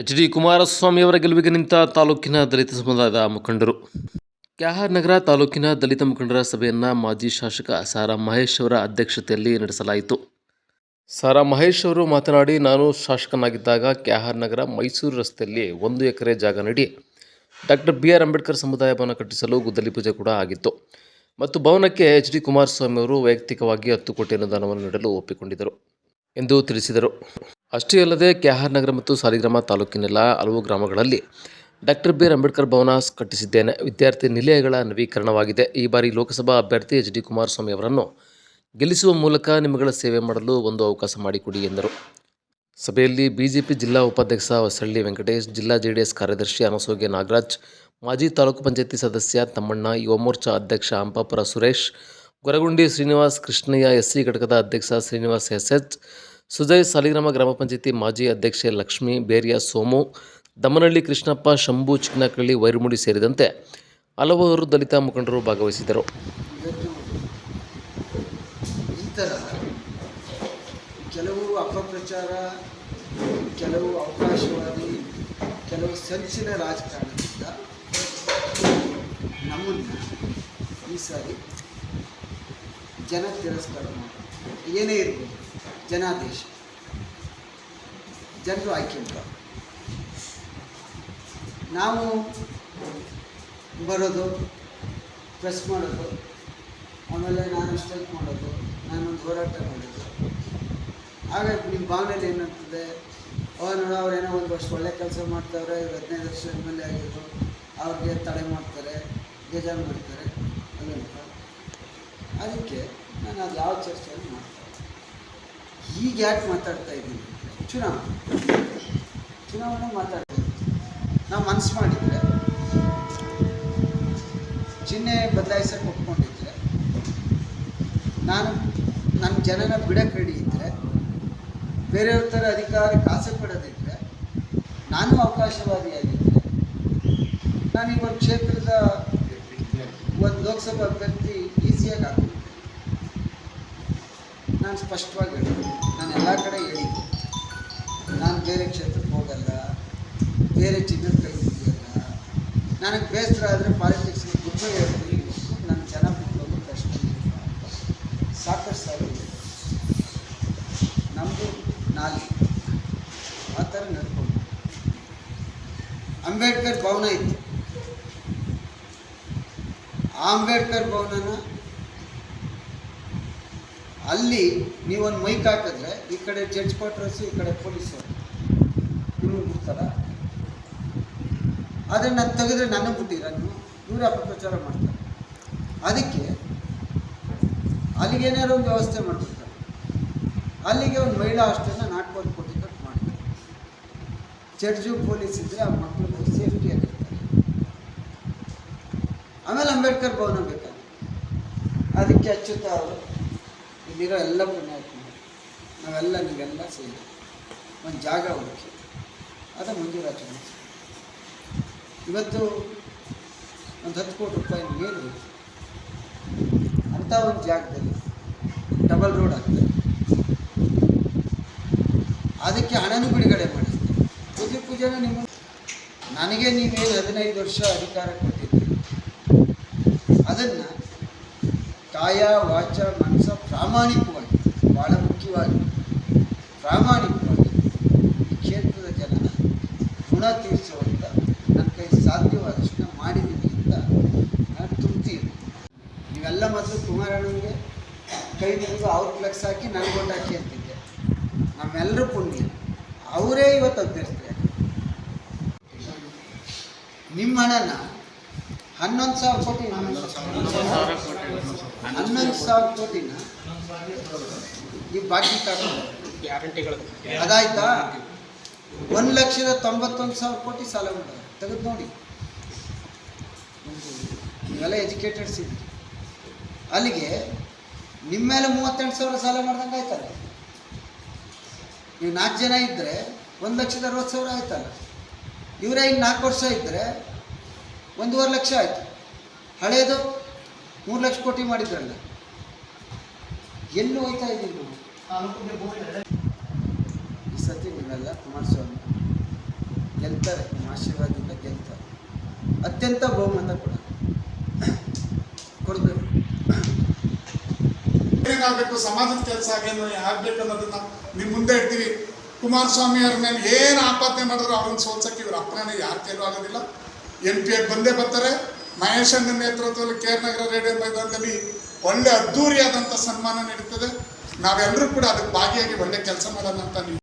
H D ಕುಮಾರಸ್ವಾಮಿಯವರ ಗೆಲುವಿಗೆ ನಿಂತ ತಾಲೂಕಿನ ದಲಿತ ಸಮುದಾಯದ ಮುಖಂಡರು. ಕ್ಯಾಹಾರ್ ನಗರ ತಾಲೂಕಿನ ದಲಿತ ಮುಖಂಡರ ಸಭೆಯನ್ನು ಮಾಜಿ ಶಾಸಕ ಸಾರಾ ಮಹೇಶ್ ಅವರ ಅಧ್ಯಕ್ಷತೆಯಲ್ಲಿ ನಡೆಸಲಾಯಿತು. ಸಾರಾ ಮಹೇಶ್ ಅವರು ಮಾತನಾಡಿ, ನಾನು ಶಾಸಕನಾಗಿದ್ದಾಗ ಕ್ಯಾಹಾರ್ ನಗರ ಮೈಸೂರು ರಸ್ತೆಯಲ್ಲಿ ಒಂದು ಎಕರೆ ಜಾಗ ನೀಡಿ ಡಾಕ್ಟರ್ ಬಿ ಆರ್ ಅಂಬೇಡ್ಕರ್ ಸಮುದಾಯ ಭವನ ಕಟ್ಟಿಸಲು ಗುದ್ದಲಿ ಪೂಜೆ ಕೂಡ ಆಗಿತ್ತು. ಮತ್ತು ಭವನಕ್ಕೆ ಎಚ್ ಡಿ ಕುಮಾರಸ್ವಾಮಿ ಅವರು ವೈಯಕ್ತಿಕವಾಗಿ ಹತ್ತು ಕೋಟಿ ಅನುದಾನವನ್ನು ನೀಡಲು ಒಪ್ಪಿಕೊಂಡಿದ್ದರು. ಎಂದು ತಿಳಿಸಿದರು. ಅಷ್ಟೇ ಅಲ್ಲದೆ ಕೆಹಾರ್ ನಗರ ಮತ್ತು ಸಾಲಿಗ್ರಾಮ ತಾಲೂಕಿನೆಲ್ಲ ಹಲವು ಗ್ರಾಮಗಳಲ್ಲಿ ಡಾಕ್ಟರ್ ಬಿ. ಆರ್ ಅಂಬೇಡ್ಕರ್ ಭವನ ಕಟ್ಟಿಸಿದ್ದೇನೆ. ವಿದ್ಯಾರ್ಥಿ ನಿಲಯಗಳ ನವೀಕರಣವಾಗಿದೆ. ಈ ಬಾರಿ ಲೋಕಸಭಾ ಅಭ್ಯರ್ಥಿ ಎಚ್. ಡಿ. ಕುಮಾರಸ್ವಾಮಿ ಅವರನ್ನು ಗೆಲ್ಲಿಸುವ ಮೂಲಕ ನಿಮ್ಮಗಳ ಸೇವೆ ಮಾಡಲು ಒಂದು ಅವಕಾಶ ಮಾಡಿಕೊಡಿ ಎಂದರು. ಸಭೆಯಲ್ಲಿ ಬಿಜೆಪಿ ಜಿಲ್ಲಾ ಉಪಾಧ್ಯಕ್ಷ ಹೊಸಳ್ಳಿ ವೆಂಕಟೇಶ್, ಜಿಲ್ಲಾ ಜೆಡಿಎಸ್ ಕಾರ್ಯದರ್ಶಿ ಅನಸೋಗೆ ನಾಗರಾಜ್, ಮಾಜಿ ತಾಲೂಕು ಪಂಚಾಯತಿ ಸದಸ್ಯ ತಮ್ಮಣ್ಣ ಯುವ ಮೋರ್ಚಾ ಅಧ್ಯಕ್ಷ ಅಂಪಾಪುರ ಸುರೇಶ್ ಗೊರಗುಂಡಿ ಶ್ರೀನಿವಾಸ್ ಕೃಷ್ಣಯ್ಯ ಎಸ್ಸಿ ಘಟಕದ ಅಧ್ಯಕ್ಷ ಶ್ರೀನಿವಾಸ್ ಎಸ್ ಎಚ್ ಸುಜಯ್ ಸಾಲಿಗ್ರಾಮ ಗ್ರಾಮ ಪಂಚಾಯತಿ ಮಾಜಿ ಅಧ್ಯಕ್ಷೆ ಲಕ್ಷ್ಮಿ, ಬೇರಿಯ ಸೋಮು, ದಮ್ಮನಹಳ್ಳಿ ಕೃಷ್ಣಪ್ಪ, ಶಂಭು ಚಿಕ್ಕನಕಳ್ಳಿ ವೈರಮುಡಿ ಸೇರಿದಂತೆ ಹಲವಾರು ದಲಿತ ಮುಖಂಡರು ಭಾಗವಹಿಸಿದರು ಕೆಲವು ಅಪಪ್ರಚಾರ, ಕೆಲವು ಅವಕಾಶವಾದಿ, ಕೆಲವು ಸಂಚಿನ ರಾಜಕಾರಣದಿಂದ ನಮ್ಮನ್ನು ಈ ಸಾರಿ ಜನ ತಿರಸ್ಕಾರ ಮಾಡಿ ಏನೇ ಇರ್ಬೋದು ಜನಾದೇಶ. ಜನರು ಆಯ್ಕೆ ನಾವು ಬರೋದು, ಪ್ರೆಸ್ ಮಾಡೋದು, ಆಮೇಲೆ ನಾನು ಸ್ಟ್ರೈಕ್ ಮಾಡೋದು, ನಾನೊಂದು ಹೋರಾಟ ಮಾಡೋದು. ಹಾಗಾಗಿ ನಿಮ್ಮ ಭಾವನೆಯಲ್ಲಿ ಏನಂತದೆ ಅವ್ರು ನೋಡ ಏನೋ ಒಂದು ವರ್ಷ ಒಳ್ಳೆ ಕೆಲಸ ಮಾಡ್ತಾವ್ರೆ, ಇವ್ರು ಹದಿನೈದು ವರ್ಷ ಎಂ ಎಲ್ ಎ ಆಗಿದ್ರು ಅವ್ರಿಗೆ ತಡೆ ಮಾಡ್ತಾರೆ, ಬೇಜಾರು ಮಾಡ್ತಾರೆ. ಅಲ್ಲಂತ ಅದಕ್ಕೆ ನಾನು ಅದು ಯಾವ ಚರ್ಚೆಯನ್ನು ಮಾಡ್ತೀನಿ. ಈಗ ಯಾಕೆ ಮಾತಾಡ್ತಾ ಇದ್ದೀನಿ. ಚುನಾವಣೆ ಚುನಾವಣೆ ಮಾತಾಡ್ತಾ ಇದ್ದೀನಿ. ನಾವು ಮನಸ್ಸು ಮಾಡಿದರೆ, ಚಿಹ್ನೆ ಬದಲಾಯಿಸೋಕೆ ಒಪ್ಕೊಂಡಿದ್ರೆ, ನಾನು ನನ್ನ ಜನನ ಬಿಡಕ್ಕೆ ರೆಡಿ ಇದ್ದರೆ ಬೇರೆಯವ್ರ ಥರ ಅಧಿಕಾರಕ್ಕೆ ಆಸೆ ಪಡೋದಿದ್ದರೆ ನಾನು ಅವಕಾಶವಾದಿಯಾಗಿದ್ದರೆ ನಾನು ಒಂದು ಕ್ಷೇತ್ರದ ಒಂದು ಲೋಕಸಭಾ ಅಭ್ಯರ್ಥಿ ಈಸಿಯಾಗಿ ಆಗ್ಬಿಡ್ತೆ ನಾನು ಸ್ಪಷ್ಟವಾಗಿ ಹೇಳಿದ್ದೆ ನಾನು ಎಲ್ಲ ಕಡೆ ಹೇಳಿದ್ದೆ ನಾನು ಬೇರೆ ಕ್ಷೇತ್ರಕ್ಕೆ ಹೋಗಲ್ಲ. ಬೇರೆ ಚಿನ್ನದ ಕೈ ನನಗೆ ಬೇಸರ ಆದರೆ ಪಾಲಿಟಿಕ್ಸ್ಗೆ ದುಡ್ಡು ಹೇಳ್ತೀನಿ. ನನ್ನ ಜನ ಬಿಟ್ಟು ಕಷ್ಟ ಸಾಕಷ್ಟು ಸಾಲ. ನಮ್ಮದು ನಾಲಿ. ಆ ಥರ ನಡ್ಕೊಂಡು. ಅಂಬೇಡ್ಕರ್ ಭವನ ಇತ್ತು. ಆ ಅಂಬೇಡ್ಕರ್ ಭವನನ ಅಲ್ಲಿ ನೀವೊಂದು ಮೈಕ್ ಹಾಕಿದ್ರೆ ಈ ಕಡೆ ಜಡ್ಜ್ ಕ್ವಾರ್ಟರ್ಸು ಈ ಕಡೆ ಪೊಲೀಸರು ಇವರು ಬಿಡ್ತಾರ? ಆದರೆ ನಾನು ತೆಗೆದ್ರೆ ನನಗೆ ಬಿಟ್ಟಿರ ನೀವು ಇವರ ಅಪಪ್ರಚಾರ ಮಾಡ್ತಾರೆ. ಅದಕ್ಕೆ ಅಲ್ಲಿಗೆ ಏನಾದ್ರು ಒಂದು ವ್ಯವಸ್ಥೆ ಮಾಡಿಬಿಡ್ತಾರೆ. ಅಲ್ಲಿಗೆ ಒಂದು ಮಹಿಳಾ ಹಾಸ್ಟೆಲ್ನ ಕೊಟ್ಟು ಕಟ್ ಮಾಡ್ತಾರೆ. ಜಡ್ಜು ಪೊಲೀಸ್ ಇದ್ದರೆ ಆ ಮಕ್ಕಳು ಸೇಫ್ಟಿಯಾಗಿರ್ತಾರೆ ಆಮೇಲೆ ಅಂಬೇಡ್ಕರ್ ಭವನ ಬೇಕಾಗಿತ್ತು ಅದಕ್ಕೆ ಅಚ್ಯುತ ಅವರು ಇಲ್ಲಿರೋ ಎಲ್ಲ ಪುಣ್ಯಾತ್ಮರು, ನಾವೆಲ್ಲ ನೀವೆಲ್ಲ ಸೇರಿ ಒಂದು ಜಾಗ ಹುಡುಕಿ, ಅದು ಮಂಜೂರಾಚರಣೆ ಇವತ್ತು ಒಂದು ಹತ್ತು ಕೋಟಿ ರೂಪಾಯಿ ಮೇಲೆ, ಅಂಥ ಒಂದು ಜಾಗದಲ್ಲಿ ಡಬಲ್ ರೋಡ್ ಆಗ್ತದೆ. ಅದಕ್ಕೆ ಹಣನೂ ಬಿಡುಗಡೆ ಮಾಡಿದ್ದೆ ಪೂಜೆ, ಪೂಜೆನ ನಿಮ್ಮ ನನಗೆ ನೀವೇನು ಹದಿನೈದು ವರ್ಷ ಅಧಿಕಾರ ಕೊಟ್ಟಿದ್ದೀರಿ ಅದನ್ನು ಕಾಯ, ವಾಚ, ಮನಸ್ಸ ಪ್ರಾಮಾಣಿಕವಾಗಿ ಬಹಳ ಮುಖ್ಯವಾಗಿ ಪ್ರಾಮಾಣಿಕವಾಗಿ ಈ ಕ್ಷೇತ್ರದ ಜನ ಗುಣ ತೀರಿಸುವಂಥ ನನ್ನ ಕೈ ಸಾಧ್ಯವಾದಷ್ಟು ಮಾಡಿದ್ದೀನಿ ಅಂತ ನಾನು ಇದೆ ನೀವೆಲ್ಲ ಮೊದಲು ಕುಮಾರಣ್ಣನಿಗೆ ಕೈ ಮುಗಿದು ಅವ್ರ ಫ್ಲೆಕ್ಸ್ ಹಾಕಿ ನನಗೆ ಓಟ್ ಹಾಕಿ ಅಂತಿದ್ದೆ. ನಮ್ಮೆಲ್ಲರೂ ಪುಣ್ಯ. ಅವರೇ ಇವತ್ತು ಅಭ್ಯರ್ಥಿ ನಿಮ್ಮ ಹಣನ ಹನ್ನೊಂದು ಸಾವಿರ ಕೋಟಿ. ಹನ್ನೊಂದು ಸಾವಿರ ಕೋಟಿನ ಈ ಬಾಕಿ ಗ್ಯಾರಂಟಿಗಳು. ಅದಾಯ್ತಾ? ಒಂದು ಲಕ್ಷದ ತೊಂಬತ್ತೊಂದು ಸಾವಿರ ಕೋಟಿ ಸಾಲ ಉಂಟು. ತೆಗೆದು ನೋಡಿ. ನೀವೆಲ್ಲ ಎಜುಕೇಟೆಡ್ಸ್ ಇದ್ದೀರಿ ಅಲ್ಲಿಗೆ ನಿಮ್ಮ ಮೇಲೆ ಮೂವತ್ತೆಂಟು ಸಾವಿರ ಸಾಲ ಮಾಡ್ದಂಗೆ ಆಯ್ತಲ್ಲ? ನೀವು ನಾಲ್ಕು ಜನ ಇದ್ದರೆ ಒಂದು ಲಕ್ಷದ ಅರವತ್ತು ಸಾವಿರ ಆಯ್ತಲ್ಲ? ಇವರೇ ಇನ್ನು ನಾಲ್ಕು ವರ್ಷ ಇದ್ದರೆ ಒಂದೂವರೆ ಲಕ್ಷ ಆಯಿತು. ಹಳೆಯದು ಮೂರು ಲಕ್ಷ ಕೋಟಿ ಮಾಡಿದ್ರಲ್ಲ? ಎಲ್ಲಿ ಹೋಯ್ತಾ ಇದ್ದೀವಿ ಈ ಸತಿ ನೀವೆಲ್ಲ ಕುಮಾರಸ್ವಾಮಿ. ಗೆಲ್ತಾರೆ, ನಿಮ್ಮ ಆಶೀರ್ವಾದದಿಂದ ಗೆಲ್ತಾರೆ. ಅತ್ಯಂತ ಬಹುಮತ ಕೂಡ. ಕೊಡಬೇಕು. ಏನಾಗಬೇಕು? ಸಮಾಜದ ಕೆಲಸ ಆಗೇನು ಆಗ್ಬೇಕು ಅನ್ನೋದನ್ನ ನಿಮ್ ಮುಂದೆ ಇಡ್ತೀವಿ. ಕುಮಾರಸ್ವಾಮಿ ಅವ್ರ ಮೇಲೆ ಏನು ಆಪಾದನೆ ಮಾಡಿದ್ರು ಅವ್ರನ್ನ ಸೋಲ್ಸಕ್ಕೆ ಇವ್ರ ಅಪ್ಪನೇ ಯಾರ ಕೈಲೂ ಆಗೋದಿಲ್ಲ. ಎನ್ ಪಿ ಎಫ್ ಬಂದೇ ಬರ್ತಾರೆ. ಮಹೇಶ್ ನೇತೃತ್ವದಲ್ಲಿ ಆರ್ ನಗರ ರೇಡಿಯೋ ಮೈದಾನದಲ್ಲಿ ಒಳ್ಳೆ ಅದ್ದೂರಿಯಾದಂಥ ಸನ್ಮಾನ ನೀಡುತ್ತದೆ. ನಾವೆಲ್ಲರೂ ಕೂಡ ಅದಕ್ಕೆ ಭಾಗಿಯಾಗಿ ಒಳ್ಳೆ ಕೆಲಸ ಮಾಡೋಣ ಅಂತ